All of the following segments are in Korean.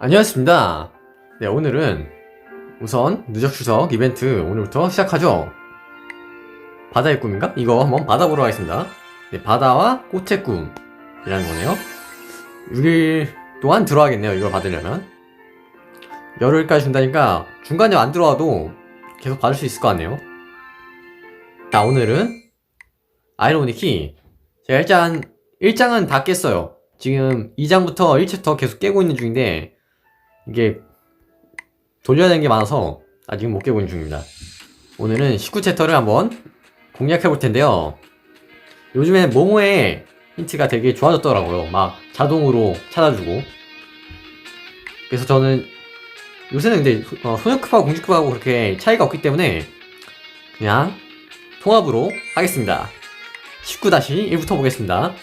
안녕하십니까. 네, 오늘은 우선 누적 추석 이벤트 오늘부터 시작하죠. 바다의 꿈인가? 이거 한번 받아보러 가겠습니다. 네, 바다와 꽃의 꿈이라는 거네요. 6일 동안 들어가겠네요. 이걸 받으려면. 열흘까지 준다니까 중간에 안 들어와도 계속 받을 수 있을 것 같네요. 자, 오늘은 아이로니키. 제가 일단 1장은 다 깼어요. 지금 2장부터 1챕터 계속 깨고 있는 중인데 이게 돌려야 되는 게 많아서 아직 못 깨고 있는 중입니다. 오늘은 19챕터를 한번 공략해 볼 텐데요. 요즘에 모모의 힌트가 되게 좋아졌더라고요. 막 자동으로 찾아주고. 그래서 저는 요새는 근데 어, 소녀급하고 공주급하고 그렇게 차이가 없기 때문에 그냥 통합으로 하겠습니다. 19-1부터 보겠습니다.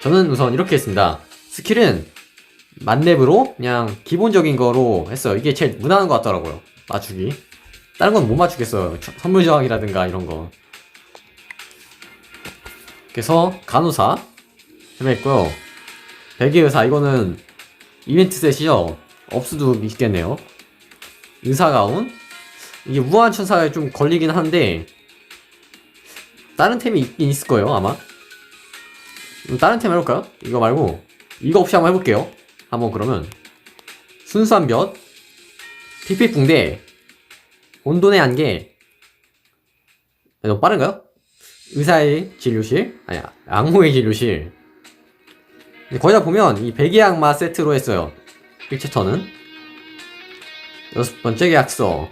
저는 우선 이렇게 했습니다. 스킬은 만렙으로 그냥 기본적인 거로 했어요. 이게 제일 무난한 것 같더라고요. 맞추기. 다른 건 못 맞추겠어요. 저- 선물 저항이라든가 이런 거. 그래서 간호사 구매했고요. 백의의사 이거는 이벤트 셋이죠. 업수도 있겠네요. 의사 가운 이게 무한 천사에 좀 걸리긴 한데 다른 템이 있긴 있을 거예요 아마. 음, 다른 템 해볼까요? 이거 말고 이거 없이 한번 해볼게요. 한번 그러면 순수한 볕, 피피 붕대, 온돈의. 야, 너무 빠른가요? 의사의 진료실, 아니야 악모의 진료실. 근데 거기다 보면 이 백의 악마 세트로 했어요. 1챕터는 여섯 번째 계약서,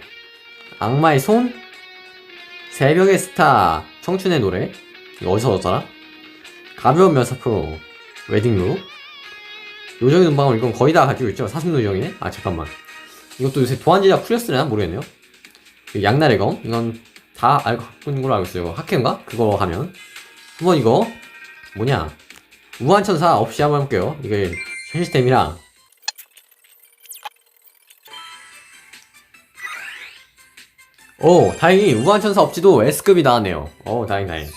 악마의 손, 새벽의 스타, 청춘의 노래. 이거 어디서 얻었더라? 가벼운 면사포, 웨딩룩, 요정의 눈방울 이건 거의 다 가지고 있죠. 사슴 요정이네. 아 잠깐만. 이것도 요새 도안지자 풀렸으려나 모르겠네요. 그 양날의 검 이건 다 알고 있는 걸로 알고 있어요. 학회인가? 그거 하면 한번 이거 뭐냐 무한천사 없이 한번 해볼게요. 이게 현시템이랑 오 다행히 무한천사 없이도 S급이 나왔네요. 오 다행 다행.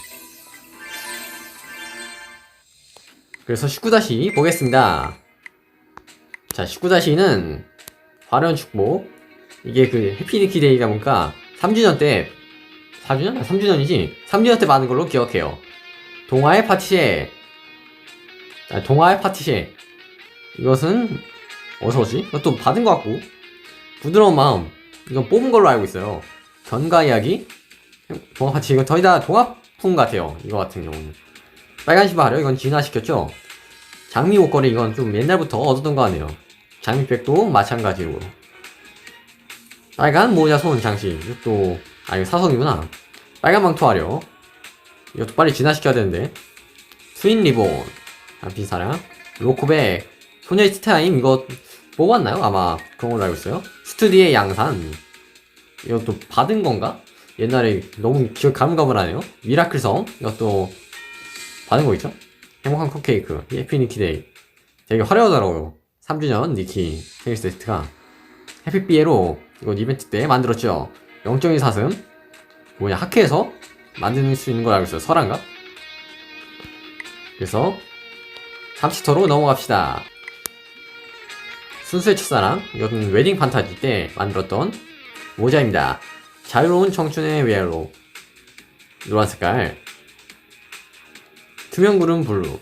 그래서 19다시 보겠습니다. 자, 19-2는 화려한 축복. 이게 그 해피니키 데이다 보니까 3주년 때, 4주년? 아, 3주년이지? 3주년 때 받은 걸로 기억해요. 동화의 파티쉐. 아, 동화의 파티쉐. 이것은, 어디서 오지? 이것도 받은 것 같고. 부드러운 마음. 이건 뽑은 걸로 알고 있어요. 견가 이야기. 동화 파티쉐. 이거 거의 다 동화품 같아요. 이거 같은 경우는. 빨간 신발요 이건 진화시켰죠? 장미 옷걸이 이건 좀 옛날부터 얻었던 거 같네요. 장미백도 마찬가지로. 빨간 모자 손 장식. 이것도, 아, 이거 사성이구나. 빨간 망토 하려. 이것도 빨리 진화시켜야 되는데. 트윈 리본. 한핀 사랑. 로코백. 소녀의 스타임. 이거 뽑았나요? 아마 그런 걸로 알고 있어요. 스튜디의 양산. 이것도 받은 건가? 옛날에 너무 기억 가물가물하네요. 미라클성. 이것도 받은 거 있죠? 행복한 컵케이크, 해피니키 데이. 되게 화려하더라고요. 3주년 니키 생일 세트가. 해피비에로 이거 이벤트 때 만들었죠. 영적인 사슴. 뭐냐, 학회에서 만들 수 있는 걸 알고 있어요. 설한가? 그래서 30터로 넘어갑시다. 순수의 첫사랑. 이것은 웨딩 판타지 때 만들었던 모자입니다. 자유로운 청춘의 웨어로. 노란 색깔. 투명 구름 블루.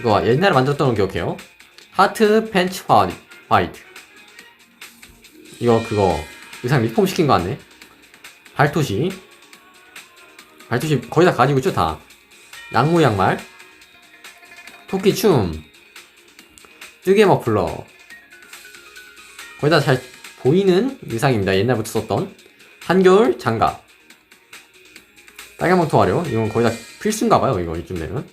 이거 옛날에 만들었던 거 기억해요? 하트 팬츠 화- 화이트. 이거 그거 의상 리폼 시킨 거 같네. 발토시. 발토시 거의 다 가지고 있죠 다. 양모 양말. 토끼 춤. 뜨개 머플러. 거의 다 잘 보이는 의상입니다. 옛날부터 썼던 한겨울 장갑. 빨간 망토 화려. 이건 거의 다 필수인가봐요. 이거 이쯤 되면.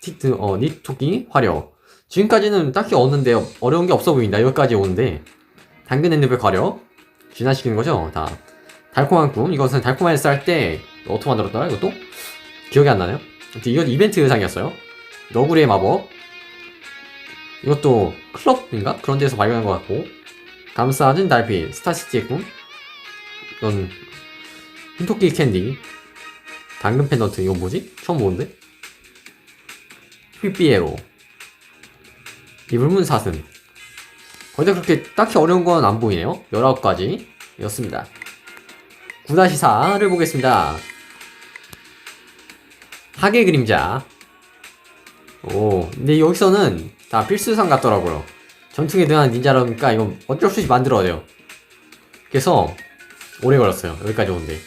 티트, 어, 니토끼 화려. 지금까지는 딱히 얻는데 어려운 게 없어 보인다. 여기까지 오는데. 당근 앤드백 화려. 진화시키는 거죠. 다. 달콤한 꿈. 이것은 달콤한 쌀 할때 어떻게 만들었더라? 이것도? 기억이 안 나네요. 이건 이벤트 의상이었어요. 너구리의 마법. 이것도 클럽인가? 그런 데서 발견한 것 같고. 감싸진 달빛. 스타시티의 꿈. 이건 흰토끼 캔디. 당근 펜던트 이거 뭐지? 처음 보는데? 휘삐에로 이불문 사슴. 거기다 그렇게 딱히 어려운 건 안 보이네요. 19가지 였습니다. 9-4를 보겠습니다. 하계 그림자. 오, 근데 여기서는 다 필수상 같더라고요. 전투에 대한 닌자라니까 이거 어쩔 수 없이 만들어야 돼요. 그래서 오래 걸렸어요. 여기까지 오는데.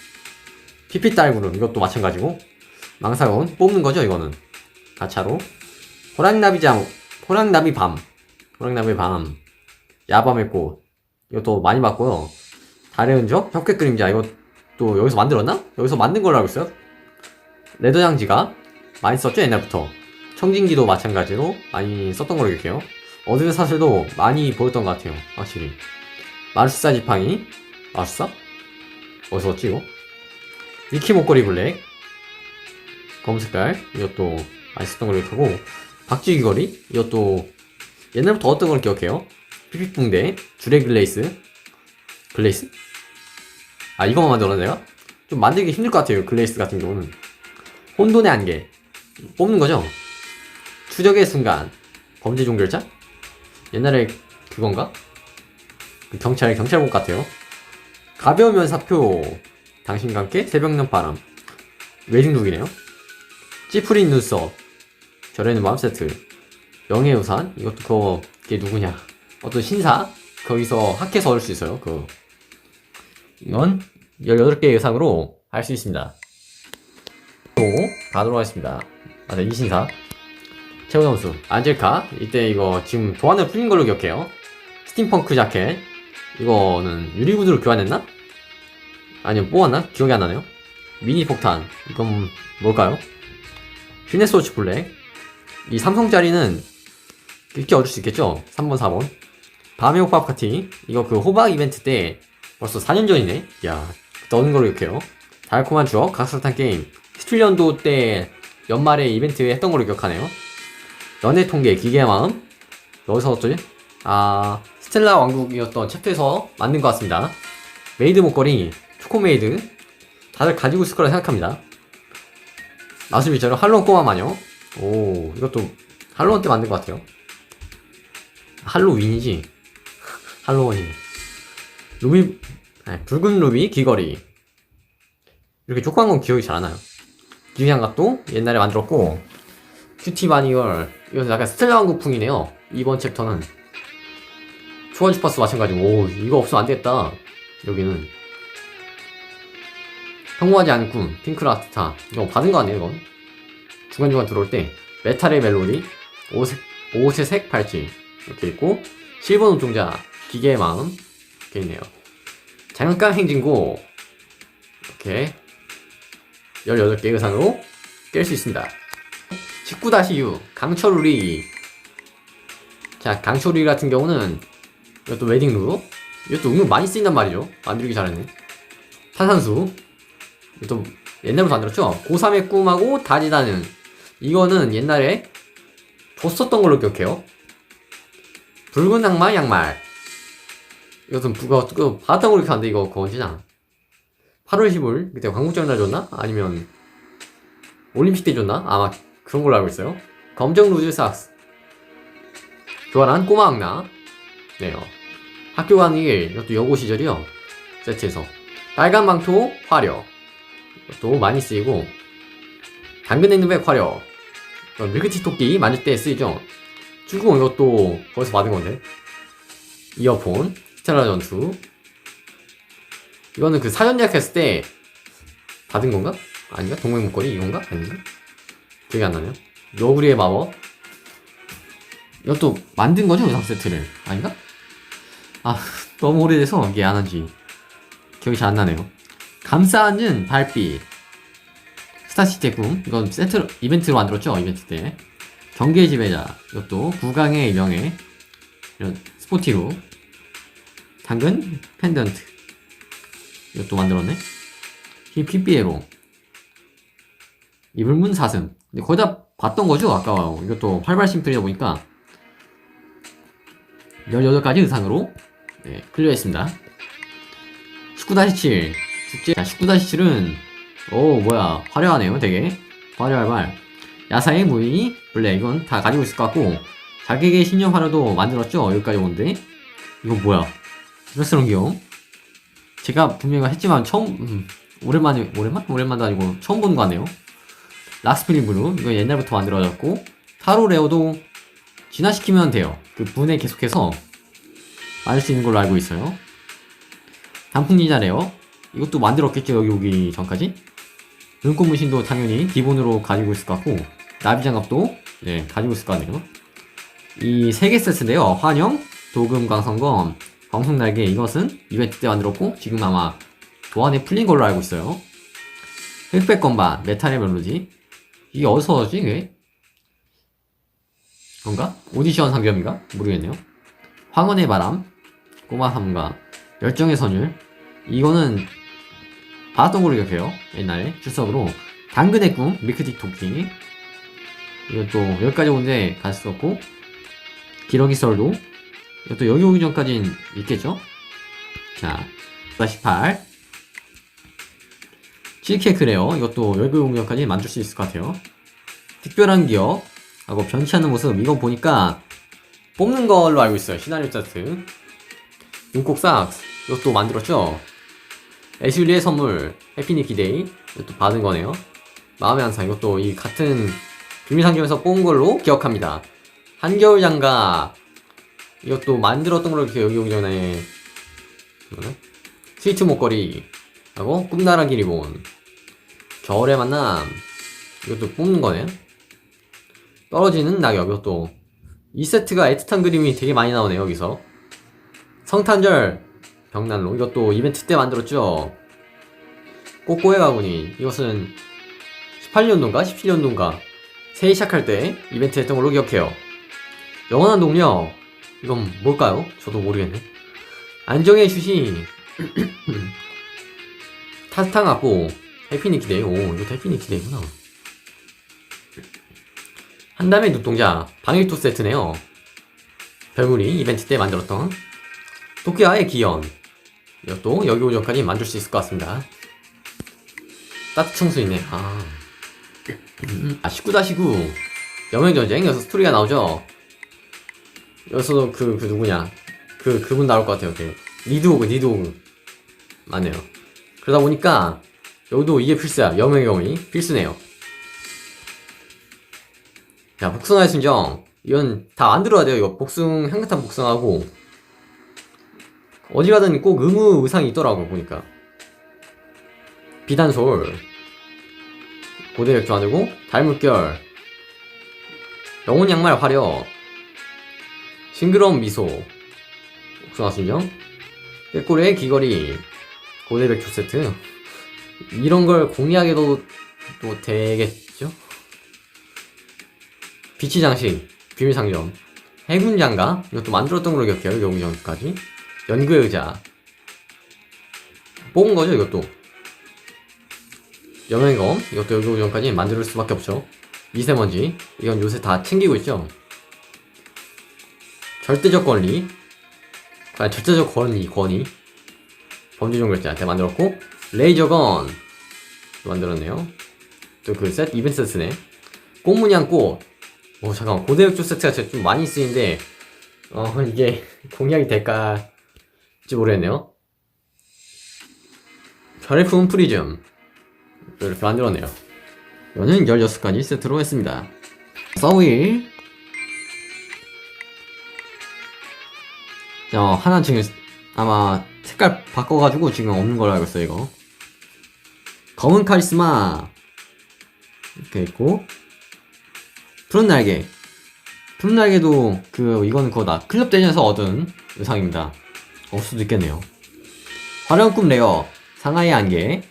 피피 딸구름 이것도 마찬가지고 망사건 뽑는 거죠 이거는 가차로 호랑나비장 호랑나비 밤 호랑나비 밤. 야밤의 꽃 이것도 많이 봤고요. 달의 흔적 협객 그림자 이것도 여기서 만들었나? 여기서 만든 걸로 알고 있어요. 레더장지가 많이 썼죠 옛날부터. 청진기도 마찬가지로 많이 썼던 걸로 기억해요. 어둠의 사슬도 많이 보였던 것 같아요 확실히. 마르사 지팡이 마르사? 어디서 이거? 니키 목걸이 블랙. 검색깔. 이것도 많이 썼던 걸로 기억하고 박쥐 귀걸이? 이것도 옛날부터 어떤 걸 기억해요. 피피붕대 주레 글레이스. 글레이스? 아 이거만 만들었나 내가? 좀 만들기 힘들 것 같아요 글레이스 같은 경우는. 혼돈의 안개. 뽑는 거죠? 추적의 순간. 범죄 종결자? 옛날에 그건가? 그 경찰 경찰복 같아요. 가벼우면 사표. 당신과 함께 새벽녘 바람. 웨딩룩이네요. 찌푸린 눈썹 절에는 마음 세트 영의 우산 이것도 그거 그게 누구냐. 어떤 신사? 거기서 학해서 얻을 수 있어요. 그 이건 18개의 의상으로 할 수 있습니다. 또 가도록 하겠습니다. 맞아 이 신사. 최고 점수 안젤카. 이때 이거 지금 도안을 풀린 걸로 기억해요. 스팀펑크 자켓. 이거는 유리구두로 교환했나? 아니면 뽑았나? 기억이 안 나네요. 미니 폭탄. 이건 뭘까요? 휘네스워치 블랙 이 삼성짜리는 이렇게 얻을 수 있겠죠? 3번 4번. 밤의 호박 파티 이거 그 호박 이벤트 때 벌써 4년 전이네? 야 넣는 걸로 기억해요? 달콤한 추억 각설탕 게임. 17년도 때 연말에 이벤트 했던 걸로 기억하네요. 연애 통계 기계의 마음. 여기서 어쩌지? 아 스텔라 왕국이었던 챕터에서 만든 것 같습니다. 메이드 목걸이 초코메이드. 다들 가지고 있을 거라 생각합니다. 마술 비자로 할로운 꼬마 마녀 오 이것도 할로운 때 만든 것 같아요. 할로윈이지? 할로윈이 루비 아니, 붉은 루비 귀걸이. 이렇게 조그만 건 기억이 잘 안 나요. 기장갑도 옛날에 만들었고 큐티 바니걸 이건 약간 스텔라 왕국풍이네요. 이번 챕터는. 초원 주파수 마찬가지고. 오 이거 없으면 안 되겠다. 여기는. 평범하지 않은 꿈. 핑크라스타. 이거 받은 거 아니에요 이건 중간중간 들어올 때 메탈의 멜로디 옷의, 옷의 색 팔찌 이렇게 있고 실버 눈동자 기계의 마음 이렇게 있네요. 장난감 행진고 이렇게 18개 의상으로 깰 수 있습니다. 19-6 강철우리. 자 강철우리 같은 경우는 이것도 웨딩룩. 이것도 은근 많이 쓰인단 말이죠. 만들기 잘했네 탄산수. 이것도 옛날부터 만들었죠? 고3의 꿈하고 다지다는 이거는 옛날에 줬었던 걸로 기억해요. 붉은 악마 양말. 이것은 그거 그 받았던 걸로 기억하는데 이거 그거 언제잖아. 8월 15일 그때 광고장 날 줬나? 아니면 올림픽 때 줬나? 아마 그런 걸로 알고 있어요. 검정 루즈 삭스. 교환한 꼬마 악나 네요. 학교 가는 길 이것도 여고 시절이요. 세트에서. 빨간 망토 화려. 이것도 많이 쓰이고. 당근 냉동백 화려 밀크티 토끼 만질 때 쓰이죠 주공 이것도 거기서 받은 건데 이어폰 스텔라 전투 이거는 그 사전 예약했을 때 받은 건가? 아닌가? 동물 목걸이 이건가? 아닌가? 기억이 안 나네요. 너구리의 마법. 이것도 만든 거죠? 의상 세트를. 아닌가? 아, 너무 오래돼서 이게 안 한지. 기억이 잘 안 나네요. 감싸 앉은 발빛. 스타시티의 꿈. 이건 세트, 이벤트로 만들었죠? 이벤트 때. 경계의 지배자. 이것도 구강의 명예. 이런 스포티로. 당근 펜던트. 이것도 만들었네. 히 PBA로. 이불문 사슴. 근데 거의 다 봤던 거죠? 아까 이것도 활발 심플이다 보니까 18가지 의상으로 네, 클리어했습니다. 19-7 축제 자 19-7은 오 뭐야 화려하네요 되게 화려할 말 야사의 무의 블랙 이건 다 가지고 있을 것 같고 가격의 신념 하려도 만들었죠? 여기까지 오는데. 이거 뭐야? 스스런 귀여움. 제가 분명히 했지만 처음, 음, 오랜만에, 오랜만? 오랜만도 아니고 처음 보는 거 같네요. 락스프링 블루. 이거 옛날부터 만들어졌고. 타로 레오도 진화시키면 돼요. 그 분에 계속해서 만들 수 있는 걸로 알고 있어요. 단풍 니자 레어. 이것도 만들었겠죠, 여기 오기 전까지. 눈꽃 무신도 당연히 기본으로 가지고 있을 것 같고, 나비 장갑도, 네, 가지고 있을 것 같네요. 이 세 개 세트인데요. 환영, 도금 광선검, 광속 날개 이것은 이벤트 때 만들었고 지금 아마 도안에 풀린 걸로 알고 있어요. 흑백 건반, 메탈의 멜로디 이게 어디서 얻었지 이게? 뭔가? 오디션 상점인가? 모르겠네요. 황혼의 바람, 꼬마 삼가, 열정의 선율 이거는 받았던 걸로 기억해요. 옛날에 출석으로 당근의 꿈, 밀크티 토끼 이것도 여기까지 온데 갔었고 기러기 썰도 이것도 여기 오기 전까진 있겠죠? 자, 48 치즈케이크 레어 이것도 여기 오기 전까지 만들 수 있을 것 같아요. 특별한 기억 하고 변치하는 모습 이거 보니까 뽑는 걸로 알고 있어요. 시나리오 차트 삭스 이것도 만들었죠? 애슐리의 선물 해피니키 데이. 이것도 받은 거네요. 마음의 한상 이것도 이 같은 비밀 상점에서 뽑은 걸로 기억합니다. 한겨울 장갑. 이것도 만들었던 걸로 기억 여기 오기 전에. 뭐냐? 스위트 목걸이 하고? 꿈나라기 리본. 겨울의 만남. 이것도 뽑는 거네 떨어지는 낙엽. 이것도 이 세트가 애틋한 그림이 되게 많이 나오네요 여기서. 성탄절 벽난로. 이것도 이벤트 때 만들었죠? 꼬꼬의 가구니. 이것은 18년도인가? 17년도인가? 새해 시작할 때 이벤트 했던 걸로 기억해요. 영원한 동력 이건 뭘까요? 저도 모르겠네. 안정의 주시 타스탕 갖고 해피니키데이 오 이거 해피니키데이구나. 한담의 눈동자. 방일토 세트네요. 별무리 이벤트 때 만들었던 토끼아의 기현 이것도 여기 오 전까지 만들 수 있을 것 같습니다. 따뜻청수 있네. 아, 음, 아19-9 영웅전쟁? 여기서 스토리가 나오죠? 여기서도 그, 그 누구냐? 그 그분 나올 것 같아요. 그 니드오그 니드오그 맞네요. 그러다 보니까 여기도 이게 필수야. 여명의 경이 필수네요. 자 복숭아의 순정. 이건 다 만들어야 돼요. 이거 복숭 향긋한 복숭아하고 어디 가든 꼭 의무 의상이 있더라고 보니까. 비단솔 고대 맥주 만들고 달물결 영혼 양말 화려 싱그러운 미소 순정 꾀꼬리의 귀걸이 고대 맥주 세트. 이런 걸 공략해도 또 되겠죠? 비치 장식 비밀 상점 해군 장갑 이것도 만들었던 걸로 기억해요 여기 전까지 연구의 의자. 뽑은 거죠 이것도? 여명검 이것도 여기 오기 전까지 만들 수밖에 없죠. 미세먼지 이건 요새 다 챙기고 있죠? 절대적 권리. 과연 절대적 권위 권위? 범죄종 결제한테 만들었고 레이저건 만들었네요. 또 그 셋 이벤트 세트네. 꽃무늬한 꽃. 오, 잠깐만. 고대역조 세트가 좀 많이 쓰이는데 어 이게 공략이 될까 지 모르겠네요. 별의 품 프리즘. 이렇게 만들었네요. 이거는 16가지 세트로 했습니다. 서윌 자 하나 지금 아마 색깔 바꿔가지고 지금 없는 걸로 알고 있어요 이거. 검은 카리스마. 이렇게 있고. 푸른 날개. 푸른 날개도 그 이거는 그거다. 클럽 대전에서 얻은 의상입니다 없을 수도 있겠네요. 화려한 꿈 레어 상하이 안개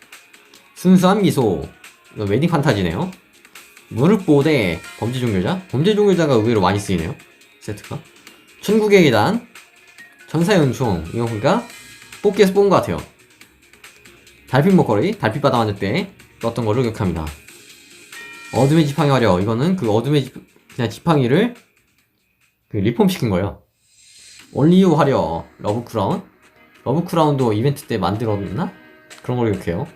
순수한 미소. 웨딩 판타지네요. 무릎 보호대 범죄 종결자? 범죄 종결자가 의외로 많이 쓰이네요. 세트가. 천국의 계단 천사의 은총 이거 보니까 뽑기에서 뽑은 것 같아요. 달빛 목걸이 달빛 바다 만들 때 넣었던 걸로 기억합니다. 어둠의 지팡이 화려. 이거는 그 어둠의 지, 그냥 지팡이를 그 리폼 시킨 거예요 올리유 화려 러브 크라운 러브 크라운도 이벤트 때 만들었나? 그런 걸로 기억해요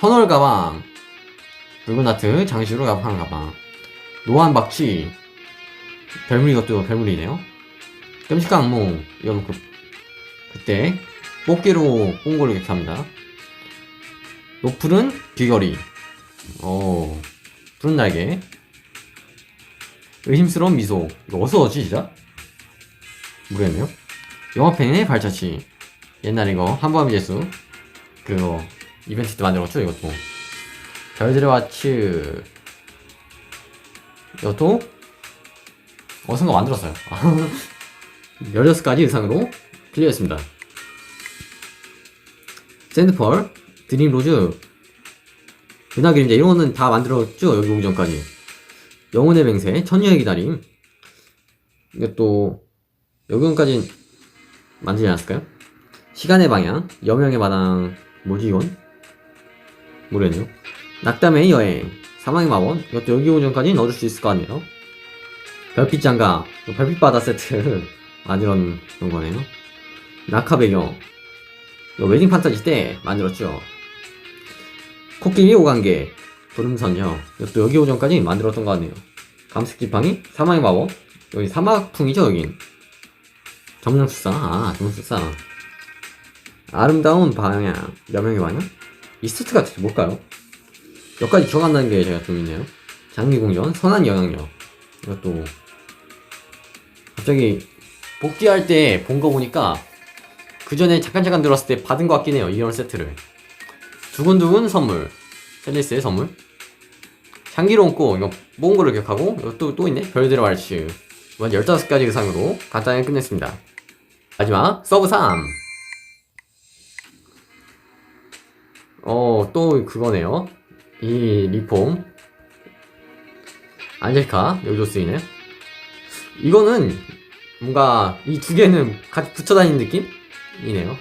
현월 가방 붉은 하트 장식으로 가방 가방 노안 박쥐 별물 이것도 별물이네요. 끔찍한 악몽. 이건 그, 그때 뽑기로 뽑은 걸로 기억합니다. 노플은 귀걸이. 어, 푸른 날개. 의심스러운 미소. 이거 어디서 얻지, 진짜? 모르겠네요. 영화팬의 발자취. 옛날 이거, 한밤의 재수. 그거, 이벤트 때 만들었죠, 이것도. 별들의 와츠. 이것도, 어선거 만들었어요. 16가지 의상으로 클리어했습니다. 샌드펄, 드림로즈, 은하 그림자 이런 거는 다 만들었죠 여기 오기 전까지 영혼의 맹세, 천녀의 기다림 이것도 여기 오기까지 만들지 않았을까요? 시간의 방향, 여명의 마당 뭐지 이건? 모르겠네요. 낙담의 여행, 사망의 마법 이것도 여기 오기 전까지 넣어줄 수 있을 것 같네요? 별빛 장갑, 이거 별빛 바다 세트 만들었던 거네요. 낙하 배경 웨딩 판타지 때 만들었죠. 코끼리 오관계 부름선녀 이것도 여기 오전까지 만들었던 것 같네요? 감색 지팡이 사막의 마법 여기 사막풍이죠 여긴 점령술사 아 점령술사. 아름다운 방향 여명의 방향 이스트가 대체 뭘까요? 여기까지 기억 안 나는 게 제가 좀 있네요. 장미공전 선한 영향력. 이것도 갑자기 복귀할 때 본 거 보니까 그 전에 잠깐 잠깐 들었을 때 받은 것 같긴 해요 이런 세트를. 두근두근 선물. 셀리스의 선물. 향기로운 꽃 이거 모은 거를 기억하고 이것도 또 있네? 별들의 왈츠 이번 15가지 의상으로 간단하게 끝냈습니다 마지막 서브 3 어, 또 그거네요. 이 리폼. 안젤카, 여기도 쓰이네. 이거는 뭔가 이 두 개는 같이 붙여 다니는 느낌이네요.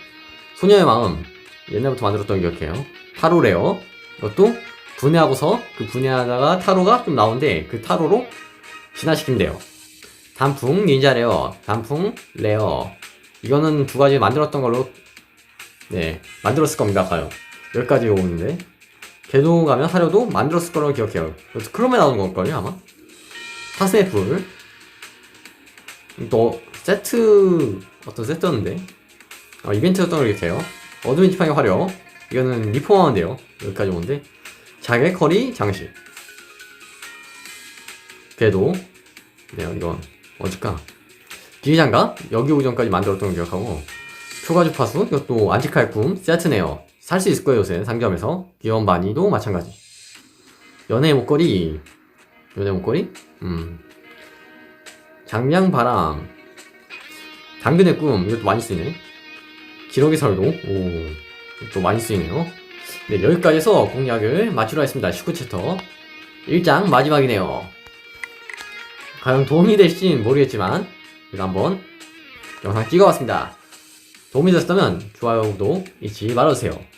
소녀의 마음. 옛날부터 만들었던 기억해요. 타로 레어. 이것도 분해하고서 그 분해하다가 타로가 좀 나오는데 그 타로로 진화시키면 돼요. 단풍 닌자 레어, 단풍 레어. 이거는 두 가지 만들었던 걸로 네 만들었을 겁니다. 봐요. 여기까지 오는데 개도 가면 사료도 만들었을 거라고 기억해요. 그래서 크롬에 나오는 걸걸요 아마. 불. 또 세트 어떤 세트였는데 아, 이벤트였던 걸 기억해요. 어드벤 지팡이 화력. 이거는 리폼하는데요. 여기까지 오는데 자개 커리 장식. 궤도. 네, 이건 어딜까? 기장갑 여기 오기 전까지 만들었던 걸 기억하고 초가주 파수 이것도 안티칼 꿈 세트네요. 살 수 있을 거예요 요새 상점에서 귀여운 바니도 마찬가지. 연애 목걸이 연애 목걸이? 음 장량 바람 당근의 꿈 이것도 많이 쓰이네. 기러기 설도 오또 많이 쓰이네요. 네 여기까지 해서 공략을 마치로 했습니다. 19챕터 1장 마지막이네요. 과연 도움이 될진 모르겠지만 제가 한번 영상 찍어봤습니다. 도움이 되셨다면 좋아요, 구독 잊지 말아주세요.